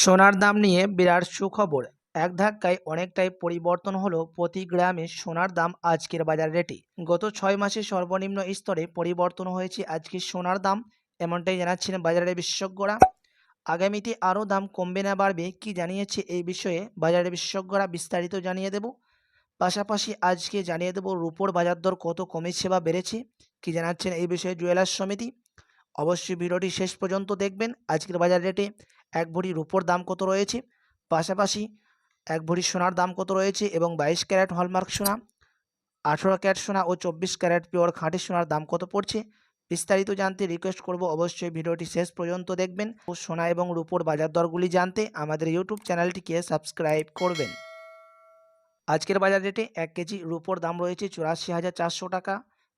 সোনার দাম নিয়ে বিরাট সুখবর। এক ধাক্কায় অনেকটাই পরিবর্তন হলো প্রতি গ্রামে সোনার দাম আজকের বাজার রেটে। গত ছয় মাসে সর্বনিম্ন স্তরে পরিবর্তন হয়েছে আজকে সোনার দাম, এমনটাই জানাচ্ছেন বাজারের বিশেষজ্ঞরা। আগামীতে আরও দাম কমবে না বাড়বে কি জানিয়েছে এই বিষয়ে বাজারের বিশেষজ্ঞরা বিস্তারিত জানিয়ে দেব। পাশাপাশি আজকে জানিয়ে দেব রুপোর বাজার দর কত কমেছে বা বেড়েছে, কি জানাচ্ছেন এই বিষয়ে জুয়েলার্স সমিতি। অবশ্যই ভিডিওটি শেষ পর্যন্ত দেখবেন আজকের বাজার রেটে। এক ভরি রুপোর দাম কত রয়েছে? পাশাপাশি এক ভরি সোনার দাম কত রয়েছে? এবং বাইশ ক্যারেট হলমার্ক সোনা, আঠেরো ক্যারেট সোনা ও চব্বিশ ক্যারেট পিওর খাঁটি সোনার দাম কত পড়ছে? বিস্তারিত জানতে রিকোয়েস্ট করব অবশ্যই ভিডিওটি শেষ পর্যন্ত দেখবেন। ও সোনা এবং রুপোর বাজার দরগুলি জানতে আমাদের ইউটিউব চ্যানেলটিকে সাবস্ক্রাইব করবেন। আজকের বাজার রেটে এক কেজি রুপোর দাম রয়েছে চুরাশি হাজার চারশো টাকা,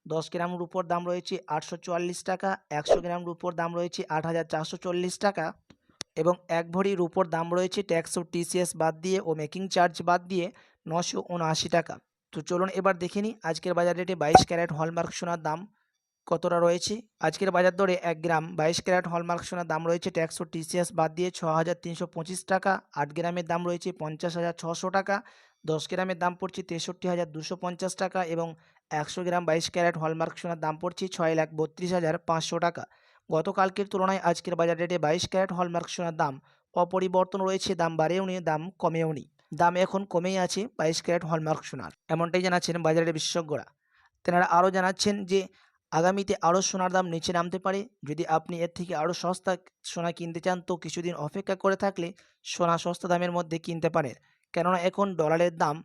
দশ গ্রাম রুপোর দাম রয়েছে আটশো চুয়াল্লিশ টাকা, একশো গ্রাম রুপোর দাম রয়েছে আট হাজার চারশো চল্লিশ টাকা। এবং এক ভরি রুপোর দাম রয়েছে ট্যাক্স ও টিসিএস বাদ দিয়ে ও মেকিং চার্জ বাদ দিয়ে নশো উনআশি টাকা। তো চলুন এবার দেখে নিই আজকের বাজার রেটে বাইশ ক্যারেট হলমার্ক সোনার দাম কতটা রয়েছে। আজকের বাজার দরে এক গ্রাম বাইশ ক্যারেট হলমার্ক সোনার দাম রয়েছে ট্যাক্স ও টিসিএস বাদ দিয়ে ছ হাজার তিনশো পঁচিশ টাকা। আট গ্রামের দাম রয়েছে পঞ্চাশ হাজার ছশো টাকা। দশ গ্রামের দাম পড়ছে তেষট্টি হাজার দুশো পঞ্চাশ টাকা এবং একশো গ্রাম বাইশ ক্যারেট হলমার্ক সোনার দাম পড়ছে ছয় লাখ বত্রিশ হাজার পাঁচশো টাকা। গতকালকের তুলনায় আজকের বাজার রেটে বাইশ ক্যারেট হলমার্ক সোনার দাম অপরিবর্তন রয়েছে, দাম বাড়েও নি, দাম কমেও নি। দাম এখন কমেই আছে বাইশ ক্যারেট হলমার্ক সোনার। এমনটাই জানাচ্ছেন বাজারের বিশেষজ্ঞরা। তেনারা আরও জানাচ্ছেন যে, আগামীতে আরও সোনার দাম নিচে নামতে পারে। যদি আপনি এর থেকে আরও সস্তা সোনা কিনতে চান, তো কিছুদিন অপেক্ষা করে থাকলে সোনা সস্তা দামের মধ্যে কিনতে পারেন। কেননা এখন ডলারের দাম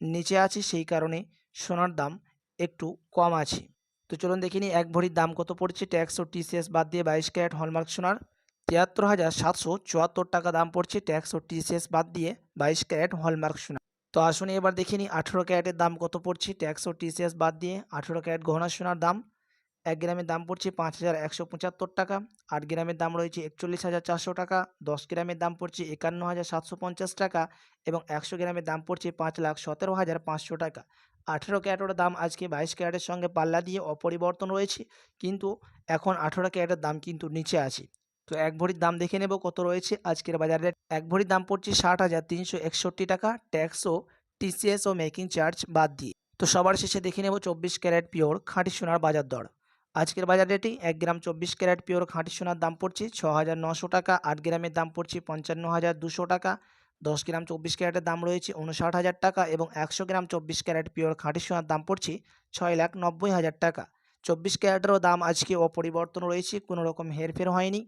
নিচে আছে, সেই কারণে সোনার দাম একটু কম আছে। তো চলুন দেখে নিই, এক ভরির দাম কত পড়ছে? ট্যাক্স ও টিসিএস বাদ দিয়ে বাইশ ক্যারেট হলমার্ক সোনার। তিয়াত্তর হাজার সাতশো চুয়াত্তর টাকা দাম পড়ছে ট্যাক্স ও টিসিএস বাদ দিয়ে বাইশ ক্যারেট হলমার্ক সোনা তো আসুন এবার দেখে নিই, আঠেরো ক্যারেটের দাম কত পড়ছে? ট্যাক্স ও টিসিএস বাদ দিয়ে আঠেরো ক্যারেট গহনা সোনার দাম। এক গ্রামের দাম পড়ছে পাঁচ হাজার একশো পঁচাত্তর টাকা। আট গ্রামের দাম রয়েছে একচল্লিশ হাজার চারশো টাকা। দশ গ্রামের দাম পড়ছে একান্ন হাজার সাতশো পঞ্চাশ টাকা এবং একশো গ্রামের দাম পড়ছে পাঁচ লাখ সতেরো হাজার পাঁচশো টাকা। আঠেরো ক্যারেটের দাম আজকে বাইশ ক্যারেটের সঙ্গে পাল্লা দিয়ে অপরিবর্তন রয়েছে। কিন্তু এখন আঠেরো ক্যারেটের দাম কিন্তু নিচে আছে। তো এক ভরির দাম দেখে নেব কত রয়েছে। আজকের বাজার রেট এক ভরির দাম পড়ছে ষাট হাজার তিনশো একষট্টি টাকা। ট্যাক্স ও টিসিএস ও মেকিং চার্জ বাদ দিয়ে। তো সবার শেষে দেখে নেব চব্বিশ ক্যারেট পিওর খাঁটি সোনার বাজার দর। আজকের বাজার রেটেই এক গ্রাম চব্বিশ ক্যারেট পিওর খাঁটি সোনার দাম পড়ছে ছ হাজার নশো টাকা। আট গ্রামের দাম পড়ছে পঞ্চান্ন হাজার দুশো টাকা। দশ গ্রাম চব্বিশ ক্যারেটের দাম রয়েছে উনষাট হাজার টাকা এবং একশো গ্রাম চব্বিশ ক্যারেট পিওর খাঁটি সোনার দাম পড়ছে ছয় লাখ নব্বই হাজার টাকা। চব্বিশ ক্যারেটেরও দাম আজকে অপরিবর্তন রয়েছে, কোনো রকম হেরফের হয়নি।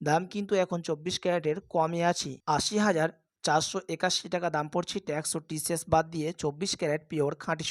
দাম কিন্তু এখন চব্বিশ ক্যারেটের কমে আছে। আশি হাজার চারশো একাশি টাকা দাম পড়ছে, ট্যাক্স ও টিসিএস বাদ দিয়ে চব্বিশ ক্যারেট পিওর খাঁটি